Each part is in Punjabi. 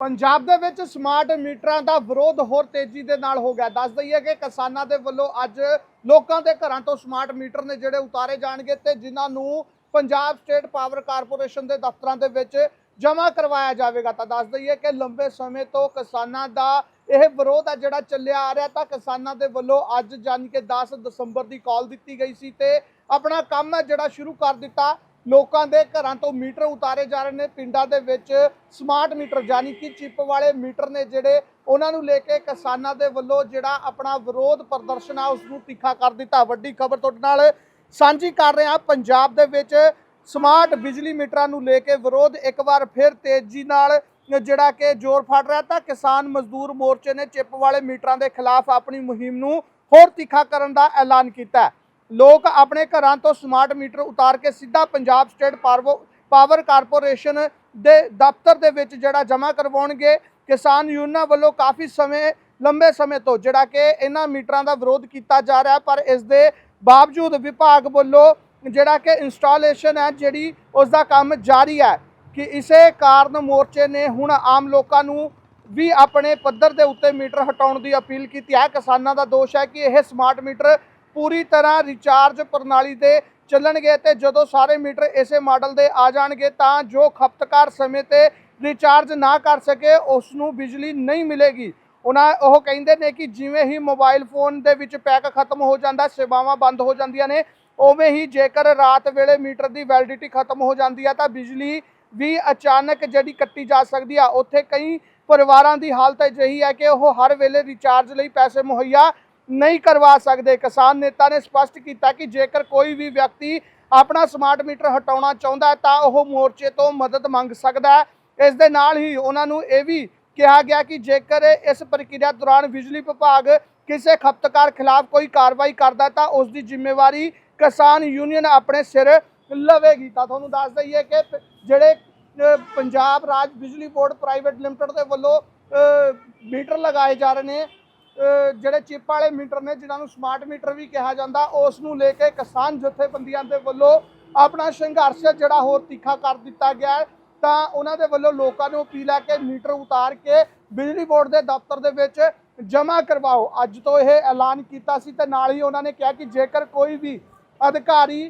ਪੰਜਾਬ ਦੇ ਵਿੱਚ ਸਮਾਰਟ ਮੀਟਰਾਂ ਦਾ ਵਿਰੋਧ ਹੋਰ ਤੇਜ਼ੀ ਦੇ ਨਾਲ ਹੋ ਗਿਆ। ਦੱਸ ਦਈਏ ਕਿ ਕਿਸਾਨਾਂ ਦੇ ਵੱਲੋਂ ਅੱਜ ਲੋਕਾਂ ਦੇ ਘਰਾਂ ਤੋਂ ਸਮਾਰਟ ਮੀਟਰ ਨੇ ਜਿਹੜੇ ਉਤਾਰੇ ਜਾਣਗੇ ਤੇ ਜਿਨ੍ਹਾਂ ਨੂੰ ਪੰਜਾਬ ਸਟੇਟ ਪਾਵਰ ਕਾਰਪੋਰੇਸ਼ਨ ਦੇ ਦਫ਼ਤਰਾਂ ਦੇ ਵਿੱਚ ਜਮ੍ਹਾਂ ਕਰਵਾਇਆ ਜਾਵੇਗਾ। ਤਾਂ ਦੱਸ ਦਈਏ ਕਿ ਲੰਬੇ ਸਮੇਂ ਤੋਂ ਕਿਸਾਨਾਂ ਦਾ ਇਹ ਵਿਰੋਧ ਹੈ ਜਿਹੜਾ ਚੱਲਿਆ ਆ ਰਿਹਾ, ਤਾਂ ਕਿਸਾਨਾਂ ਦੇ ਵੱਲੋਂ ਅੱਜ ਜਾਣੀ ਕਿ 10 ਦਸੰਬਰ ਦੀ ਕਾਲ ਦਿੱਤੀ ਗਈ ਸੀ ਤੇ ਆਪਣਾ ਕੰਮ ਹੈ ਜਿਹੜਾ ਸ਼ੁਰੂ ਕਰ ਦਿੱਤਾ। ਲੋਕਾਂ ਦੇ ਘਰਾਂ ਤੋਂ ਮੀਟਰ ਉਤਾਰੇ ਜਾ ਰਹੇ ਨੇ। ਪਿੰਡਾਂ ਦੇ ਵਿੱਚ ਸਮਾਰਟ ਮੀਟਰ, ਯਾਨੀ ਕਿ ਚਿੱਪ ਵਾਲੇ ਮੀਟਰ ਨੇ ਜਿਹੜੇ, ਉਹਨਾਂ ਨੂੰ ਲੈ ਕੇ ਕਿਸਾਨਾਂ ਦੇ ਵੱਲੋਂ ਜਿਹੜਾ ਆਪਣਾ ਵਿਰੋਧ ਪ੍ਰਦਰਸ਼ਨ ਆ, ਉਸ ਨੂੰ ਤਿੱਖਾ ਕਰ ਦਿੱਤਾ। ਵੱਡੀ ਖਬਰ ਤੁਹਾਡੇ ਨਾਲ ਸਾਂਝੀ ਕਰ ਰਹੇ। ਹਾਂ ਪੰਜਾਬ ਦੇ ਵਿੱਚ ਸਮਾਰਟ ਬਿਜਲੀ ਮੀਟਰਾਂ ਨੂੰ ਲੈ ਕੇ ਵਿਰੋਧ ਇੱਕ ਵਾਰ ਫਿਰ ਤੇਜ਼ੀ ਨਾਲ ਜਿਹੜਾ ਕਿ ਜ਼ੋਰ ਫੜ ਰਿਹਾ ਤਾਂ ਕਿਸਾਨ ਮਜ਼ਦੂਰ ਮੋਰਚੇ ਨੇ ਚਿੱਪ ਵਾਲੇ ਮੀਟਰਾਂ ਦੇ ਖਿਲਾਫ ਆਪਣੀ ਮੁਹਿੰਮ ਨੂੰ ਹੋਰ ਤਿੱਖਾ ਕਰਨ ਦਾ ਐਲਾਨ ਕੀਤਾ। ਲੋਕ ਆਪਣੇ ਘਰਾਂ ਤੋਂ ਸਮਾਰਟ ਮੀਟਰ ਉਤਾਰ ਕੇ ਸਿੱਧਾ Punjab state power power corporation ਦੇ ਦਫ਼ਤਰ ਦੇ ਵਿੱਚ ਜਿਹੜਾ ਜਮ੍ਹਾਂ ਕਰਵਾਉਣਗੇ। ਕਿਸਾਨ ਯੂਨੀਅਨਾਂ ਵੱਲੋਂ ਕਾਫੀ ਸਮੇਂ, ਲੰਬੇ ਸਮੇਂ ਤੋਂ ਜਿਹੜਾ ਕਿ ਇਹਨਾਂ ਮੀਟਰਾਂ ਦਾ ਵਿਰੋਧ ਕੀਤਾ ਜਾ ਰਿਹਾ, ਪਰ ਇਸ ਦੇ ਬਾਵਜੂਦ ਵਿਭਾਗ ਵੱਲੋਂ ਜਿਹੜਾ ਕਿ ਇੰਸਟਾਲੇਸ਼ਨ ਹੈ, ਜਿਹੜੀ ਉਸ ਦਾ ਕੰਮ ਜਾਰੀ ਹੈ ਕਿ ਇਸੇ ਕਾਰਨ ਮੋਰਚੇ ਨੇ ਹੁਣ ਆਮ ਲੋਕਾਂ ਨੂੰ ਵੀ ਆਪਣੇ ਪੱਧਰ ਦੇ ਉੱਤੇ ਮੀਟਰ ਹਟਾਉਣ ਦੀ ਅਪੀਲ ਕੀਤੀ ਹੈ। ਕਿਸਾਨਾਂ ਦਾ ਦੋਸ਼ ਹੈ ਕਿ ਇਹ ਸਮਾਰਟ ਮੀਟਰ ਪੂਰੀ ਤਰ੍ਹਾਂ ਰਿਚਾਰਜ ਪ੍ਰਣਾਲੀ ਦੇ ਚੱਲਣਗੇ ਤੇ ਜਦੋਂ ਸਾਰੇ ਮੀਟਰ ਇਸੇ ਮਾਡਲ ਦੇ ਆ ਜਾਣਗੇ ਤਾਂ ਜੋ ਖਪਤਕਾਰ ਸਮੇਂ ਤੇ ਰਿਚਾਰਜ ਨਾ ਕਰ ਸਕੇ ਉਸ ਨੂੰ ਬਿਜਲੀ ਨਹੀਂ ਮਿਲੇਗੀ। ਉਹਨਾਂ ਉਹ ਕਹਿੰਦੇ ਨੇ ਕਿ ਜਿਵੇਂ ਹੀ ਮੋਬਾਈਲ ਫੋਨ ਦੇ ਵਿੱਚ ਪੈਕ ਖਤਮ ਹੋ ਜਾਂਦਾ, ਸੇਵਾਵਾਂ ਬੰਦ ਹੋ ਜਾਂਦੀਆਂ ਨੇ, ਉਵੇਂ ਹੀ ਜੇਕਰ ਰਾਤ ਵੇਲੇ ਮੀਟਰ ਦੀ ਵੈਲਿਡਿਟੀ ਖਤਮ ਹੋ ਜਾਂਦੀ ਆ, ਤਾਂ ਬਿਜਲੀ ਵੀ ਅਚਾਨਕ ਜਿਹੜੀ ਕੱਟੀ ਜਾ ਸਕਦੀ ਆ। ਉੱਥੇ ਕਈ ਪਰਿਵਾਰਾਂ ਦੀ ਹਾਲਤ ਅਜਿਹੀ ਹੈ ਕਿ ਉਹ ਹਰ ਵੇਲੇ ਰਿਚਾਰਜ ਲਈ ਪੈਸੇ ਮੁਹੱਈਆ ਨਹੀਂ ਕਰਵਾ ਸਕਦੇ। ਕਿਸਾਨ ਨੇਤਾ ਨੇ ਸਪਸ਼ਟ ਕੀਤਾ ਕਿ ਜੇਕਰ ਕੋਈ ਵੀ ਵਿਅਕਤੀ ਆਪਣਾ ਸਮਾਰਟ ਮੀਟਰ ਹਟਾਉਣਾ ਚਾਹੁੰਦਾ ਹੈ, ਤਾਂ ਉਹ ਮੋਰਚੇ ਤੋਂ ਮਦਦ ਮੰਗ ਸਕਦਾ ਹੈ। ਇਸ ਦੇ ਨਾਲ ਹੀ ਉਹਨਾਂ ਨੂੰ ਇਹ ਵੀ ਕਿਹਾ ਗਿਆ ਕਿ ਜੇਕਰ ਇਸ ਪ੍ਰਕਿਰਿਆ ਦੌਰਾਨ ਬਿਜਲੀ ਵਿਭਾਗ ਕਿਸੇ ਖਪਤਕਾਰ ਖਿਲਾਫ ਕੋਈ ਕਾਰਵਾਈ ਕਰਦਾ ਤਾਂ ਉਸ ਦੀ ਜ਼ਿੰਮੇਵਾਰੀ ਕਿਸਾਨ ਯੂਨੀਅਨ ਆਪਣੇ ਸਿਰ ਲਵੇਗੀ। ਤਾਂ ਤੁਹਾਨੂੰ ਦੱਸ ਦਈਏ ਕਿ ਪ- ਜਿਹੜੇ ਪੰਜਾਬ ਰਾਜ ਬਿਜਲੀ ਬੋਰਡ ਪ੍ਰਾਈਵੇਟ ਲਿਮਟਿਡ ਦੇ ਵੱਲੋਂ ਮੀਟਰ ਲਗਾਏ ਜਾ ਰਹੇ ਨੇ ਜਿਹੜੇ ਚਿੱਪ ਵਾਲੇ ਮੀਟਰ ਨੇ, ਜਿਨ੍ਹਾਂ ਨੂੰ ਸਮਾਰਟ ਮੀਟਰ ਵੀ ਕਿਹਾ ਜਾਂਦਾ, ਉਸ ਨੂੰ ਲੈ ਕੇ ਕਿਸਾਨ ਜਥੇਬੰਦੀਆਂ ਦੇ ਵੱਲੋਂ ਆਪਣਾ ਸੰਘਰਸ਼ ਜਿਹੜਾ ਹੋਰ ਤਿੱਖਾ ਕਰ ਦਿੱਤਾ ਗਿਆ ਤਾਂ ਉਹਨਾਂ ਦੇ ਵੱਲੋਂ ਲੋਕਾਂ ਨੂੰ ਅਪੀਲ ਹੈ ਕਿ ਮੀਟਰ ਉਤਾਰ ਕੇ ਬਿਜਲੀ ਬੋਰਡ ਦੇ ਦਫ਼ਤਰ ਦੇ ਵਿੱਚ ਜਮ੍ਹਾਂ ਕਰਵਾਓ। ਅੱਜ ਤੋਂ ਇਹ ਐਲਾਨ ਕੀਤਾ ਸੀ ਤੇ ਨਾਲ ਹੀ ਉਹਨਾਂ ਨੇ ਕਿਹਾ ਕਿ ਜੇਕਰ ਕੋਈ ਵੀ ਅਧਿਕਾਰੀ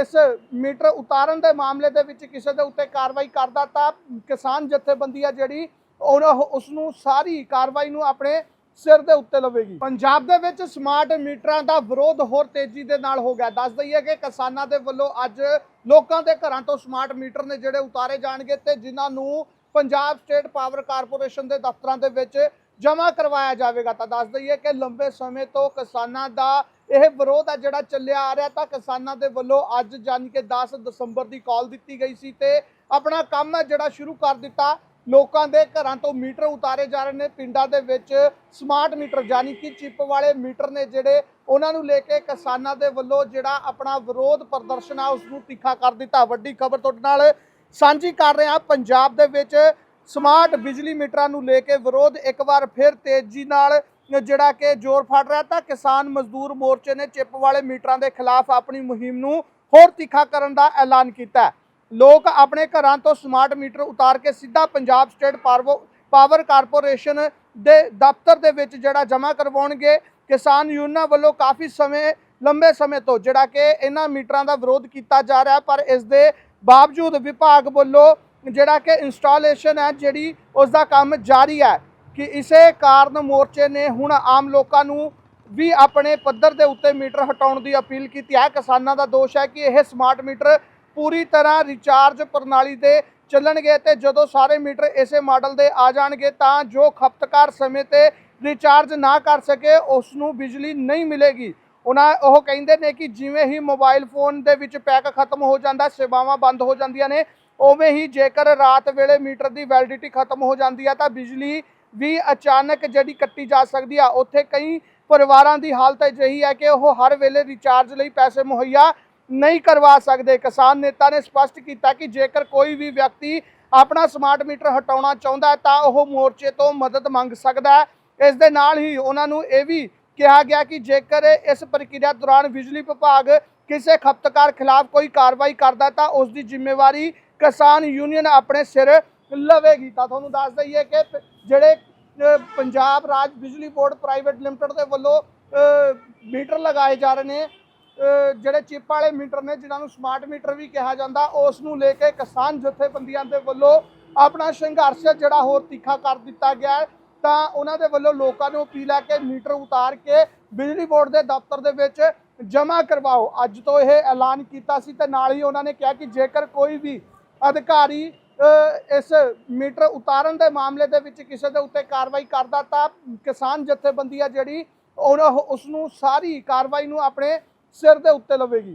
ਇਸ ਮੀਟਰ ਉਤਾਰਨ ਦੇ ਮਾਮਲੇ ਦੇ ਵਿੱਚ ਕਿਸੇ ਦੇ ਉੱਤੇ ਕਾਰਵਾਈ ਕਰਦਾ, ਤਾਂ ਕਿਸਾਨ ਜਥੇਬੰਦੀ ਆ ਜਿਹੜੀ ਉਹਨਾਂ ਉਸ ਨੂੰ ਸਾਰੀ ਕਾਰਵਾਈ ਨੂੰ ਆਪਣੇ ਸਿਰ ਦੇ ਉੱਤੇ ਲਵੇਗੀ। ਪੰਜਾਬ ਦੇ ਵਿੱਚ ਸਮਾਰਟ ਮੀਟਰਾਂ ਦਾ ਵਿਰੋਧ ਹੋਰ ਤੇਜ਼ੀ ਦੇ ਨਾਲ ਹੋ ਗਿਆ। ਦੱਸ ਦਈਏ ਕਿ ਕਿਸਾਨਾਂ ਦੇ ਵੱਲੋਂ ਅੱਜ ਲੋਕਾਂ ਦੇ ਘਰਾਂ ਤੋਂ ਸਮਾਰਟ ਮੀਟਰ ਨੇ ਜਿਹੜੇ ਉਤਾਰੇ ਜਾਣਗੇ ਤੇ ਜਿਨ੍ਹਾਂ ਨੂੰ ਪੰਜਾਬ ਸਟੇਟ ਪਾਵਰ ਕਾਰਪੋਰੇਸ਼ਨ ਦੇ ਦਫ਼ਤਰਾਂ ਦੇ ਵਿੱਚ ਜਮ੍ਹਾਂ ਕਰਵਾਇਆ ਜਾਵੇਗਾ। ਤਾਂ ਦੱਸ ਦਈਏ ਕਿ ਲੰਬੇ ਸਮੇਂ ਤੋਂ ਕਿਸਾਨਾਂ ਦਾ ਇਹ ਵਿਰੋਧ ਹੈ ਜਿਹੜਾ ਚੱਲਿਆ ਆ ਰਿਹਾ, ਤਾਂ ਕਿਸਾਨਾਂ ਦੇ ਵੱਲੋਂ ਅੱਜ ਜਾਣੀ ਕਿ 10 ਦਸੰਬਰ ਦੀ ਕਾਲ ਦਿੱਤੀ ਗਈ ਸੀ ਤੇ ਆਪਣਾ ਕੰਮ ਹੈ ਜਿਹੜਾ ਸ਼ੁਰੂ ਕਰ ਦਿੱਤਾ। ਲੋਕਾਂ ਦੇ ਘਰਾਂ ਤੋਂ ਮੀਟਰ ਉਤਾਰੇ ਜਾ ਰਹੇ ਨੇ। ਪਿੰਡਾਂ ਦੇ ਵਿੱਚ ਸਮਾਰਟ ਮੀਟਰ, ਯਾਨੀ ਕਿ ਚਿੱਪ ਵਾਲੇ ਮੀਟਰ ਨੇ ਜਿਹੜੇ, ਉਹਨਾਂ ਨੂੰ ਲੈ ਕੇ ਕਿਸਾਨਾਂ ਦੇ ਵੱਲੋਂ ਜਿਹੜਾ ਆਪਣਾ ਵਿਰੋਧ ਪ੍ਰਦਰਸ਼ਨ ਆ ਉਸ ਨੂੰ ਤਿੱਖਾ ਕਰ ਦਿੱਤਾ। ਵੱਡੀ ਖਬਰ ਤੁਹਾਡੇ ਨਾਲ ਸਾਂਝੀ ਕਰ ਰਹੇ। ਹਾਂ ਪੰਜਾਬ ਦੇ ਵਿੱਚ ਸਮਾਰਟ ਬਿਜਲੀ ਮੀਟਰਾਂ ਨੂੰ ਲੈ ਕੇ ਵਿਰੋਧ ਇੱਕ ਵਾਰ ਫਿਰ ਤੇਜ਼ੀ ਨਾਲ ਜਿਹੜਾ ਕਿ ਜ਼ੋਰ ਫੜ ਰਿਹਾ। ਤਾਂ ਕਿਸਾਨ ਮਜ਼ਦੂਰ ਮੋਰਚੇ ਨੇ ਚਿੱਪ ਵਾਲੇ ਮੀਟਰਾਂ ਦੇ ਖਿਲਾਫ ਆਪਣੀ ਮੁਹਿੰਮ ਨੂੰ ਹੋਰ ਤਿੱਖਾ ਕਰਨ ਦਾ ਐਲਾਨ ਕੀਤਾ। ਲੋਕ ਆਪਣੇ ਘਰਾਂ ਤੋਂ ਸਮਾਰਟ ਮੀਟਰ ਉਤਾਰ ਕੇ ਸਿੱਧਾ Punjab state power power corporation ਦੇ ਦਫ਼ਤਰ ਦੇ ਵਿੱਚ ਜਿਹੜਾ ਜਮ੍ਹਾਂ ਕਰਵਾਉਣਗੇ। ਕਿਸਾਨ ਯੂਨੀਅਨਾਂ ਵੱਲੋਂ ਕਾਫੀ ਸਮੇਂ, ਲੰਬੇ ਸਮੇਂ ਤੋਂ ਜਿਹੜਾ ਕਿ ਇਹਨਾਂ ਮੀਟਰਾਂ ਦਾ ਵਿਰੋਧ ਕੀਤਾ ਜਾ ਰਿਹਾ, ਪਰ ਇਸ ਦੇ ਬਾਵਜੂਦ ਵਿਭਾਗ ਵੱਲੋਂ ਜਿਹੜਾ ਕਿ ਇੰਸਟਾਲੇਸ਼ਨ ਹੈ, ਜਿਹੜੀ ਉਸ ਦਾ ਕੰਮ ਜਾਰੀ ਹੈ ਕਿ ਇਸੇ ਕਾਰਨ ਮੋਰਚੇ ਨੇ ਹੁਣ ਆਮ ਲੋਕਾਂ ਨੂੰ ਵੀ ਆਪਣੇ ਪੱਧਰ ਦੇ ਉੱਤੇ ਮੀਟਰ ਹਟਾਉਣ ਦੀ ਅਪੀਲ ਕੀਤੀ। ਹੈ ਕਿਸਾਨਾਂ ਦਾ ਦੋਸ਼ ਹੈ ਕਿ ਇਹ ਸਮਾਰਟ ਮੀਟਰ ਪੂਰੀ ਤਰ੍ਹਾਂ ਰਿਚਾਰਜ ਪ੍ਰਣਾਲੀ ਦੇ ਚੱਲਣਗੇ ਤੇ ਜਦੋਂ ਸਾਰੇ ਮੀਟਰ ਇਸੇ ਮਾਡਲ ਦੇ ਆ ਜਾਣਗੇ ਤਾਂ ਜੋ ਖਪਤਕਾਰ ਸਮੇਂ ਤੇ ਰਿਚਾਰਜ ਨਾ ਕਰ ਸਕੇ ਉਸ ਨੂੰ ਬਿਜਲੀ ਨਹੀਂ ਮਿਲੇਗੀ। ਉਹਨਾਂ ਉਹ ਕਹਿੰਦੇ ਨੇ ਕਿ ਜਿਵੇਂ ਹੀ ਮੋਬਾਈਲ ਫੋਨ ਦੇ ਵਿੱਚ ਪੈਕ ਖਤਮ ਹੋ ਜਾਂਦਾ, ਸੇਵਾਵਾਂ ਬੰਦ ਹੋ ਜਾਂਦੀਆਂ ਨੇ, ਉਵੇਂ ਹੀ ਜੇਕਰ ਰਾਤ ਵੇਲੇ ਮੀਟਰ ਦੀ ਵੈਲਿਡਿਟੀ ਖਤਮ ਹੋ ਜਾਂਦੀ ਆ ਤਾਂ ਬਿਜਲੀ ਵੀ ਅਚਾਨਕ ਜਿਹੜੀ ਕੱਟੀ ਜਾ ਸਕਦੀ ਆ। ਉੱਥੇ ਕਈ ਪਰਿਵਾਰਾਂ ਦੀ ਹਾਲਤ ਅਜਿਹੀ ਹੈ ਕਿ ਉਹ ਹਰ ਵੇਲੇ ਰਿਚਾਰਜ ਲਈ ਪੈਸੇ ਮੁਹੱਈਆ ਨਹੀਂ ਕਰਵਾ ਸਕਦੇ। ਕਿਸਾਨ ਨੇਤਾ ਨੇ ਸਪਸ਼ਟ ਕੀਤਾ ਕਿ ਜੇਕਰ ਕੋਈ ਵੀ ਵਿਅਕਤੀ ਆਪਣਾ ਸਮਾਰਟ ਮੀਟਰ ਹਟਾਉਣਾ ਚਾਹੁੰਦਾ ਹੈ, ਤਾਂ ਉਹ ਮੋਰਚੇ ਤੋਂ ਮਦਦ ਮੰਗ ਸਕਦਾ ਹੈ। ਇਸ ਦੇ ਨਾਲ ਹੀ ਉਹਨਾਂ ਨੂੰ ਇਹ ਵੀ ਕਿਹਾ ਗਿਆ ਕਿ ਜੇਕਰ ਇਸ ਪ੍ਰਕਿਰਿਆ ਦੌਰਾਨ ਬਿਜਲੀ ਵਿਭਾਗ ਕਿਸੇ ਖਪਤਕਾਰ ਖਿਲਾਫ ਕੋਈ ਕਾਰਵਾਈ ਕਰਦਾ ਤਾਂ ਉਸ ਦੀ ਜ਼ਿੰਮੇਵਾਰੀ ਕਿਸਾਨ ਯੂਨੀਅਨ ਆਪਣੇ ਸਿਰ ਲਵੇਗੀ। ਤਾਂ ਤੁਹਾਨੂੰ ਦੱਸ ਦਈਏ ਕਿ ਪ- ਜਿਹੜੇ ਪੰਜਾਬ ਰਾਜ ਬਿਜਲੀ ਬੋਰਡ ਪ੍ਰਾਈਵੇਟ ਲਿਮਟਿਡ ਦੇ ਵੱਲੋਂ ਮੀਟਰ ਲਗਾਏ ਜਾ ਰਹੇ ਨੇ ਜਿਹੜੇ ਚਿੱਪ ਵਾਲੇ ਮੀਟਰ ਨੇ, ਜਿਨ੍ਹਾਂ ਨੂੰ ਸਮਾਰਟ ਮੀਟਰ ਵੀ ਕਿਹਾ ਜਾਂਦਾ, ਉਸ ਨੂੰ ਲੈ ਕੇ ਕਿਸਾਨ ਜਥੇਬੰਦੀਆਂ ਦੇ ਵੱਲੋਂ ਆਪਣਾ ਸੰਘਰਸ਼ ਜਿਹੜਾ ਹੋਰ ਤਿੱਖਾ ਕਰ ਦਿੱਤਾ ਗਿਆ ਹੈ। ਤਾਂ ਉਹਨਾਂ ਦੇ ਵੱਲੋਂ ਲੋਕਾਂ ਨੂੰ ਅਪੀਲ ਹੈ ਕਿ ਮੀਟਰ ਉਤਾਰ ਕੇ ਬਿਜਲੀ ਬੋਰਡ ਦੇ ਦਫ਼ਤਰ ਦੇ ਵਿੱਚ ਜਮ੍ਹਾਂ ਕਰਵਾਓ। ਅੱਜ ਤੋਂ ਇਹ ਐਲਾਨ ਕੀਤਾ ਸੀ ਤੇ ਨਾਲ ਹੀ ਉਹਨਾਂ ਨੇ ਕਿਹਾ ਕਿ ਜੇਕਰ ਕੋਈ ਵੀ ਅਧਿਕਾਰੀ ਇਸ ਮੀਟਰ ਉਤਾਰਨ ਦੇ ਮਾਮਲੇ ਦੇ ਵਿੱਚ ਕਿਸੇ ਦੇ ਉੱਤੇ ਕਾਰਵਾਈ ਕਰਦਾ, ਤਾਂ ਕਿਸਾਨ ਜਥੇਬੰਦੀ ਆ ਜਿਹੜੀ ਉਹਨਾਂ ਉਸ ਨੂੰ ਸਾਰੀ ਕਾਰਵਾਈ ਨੂੰ ਆਪਣੇ ਸਿਰ ਦੇ ਉੱਤੇ ਲਵੇਗੀ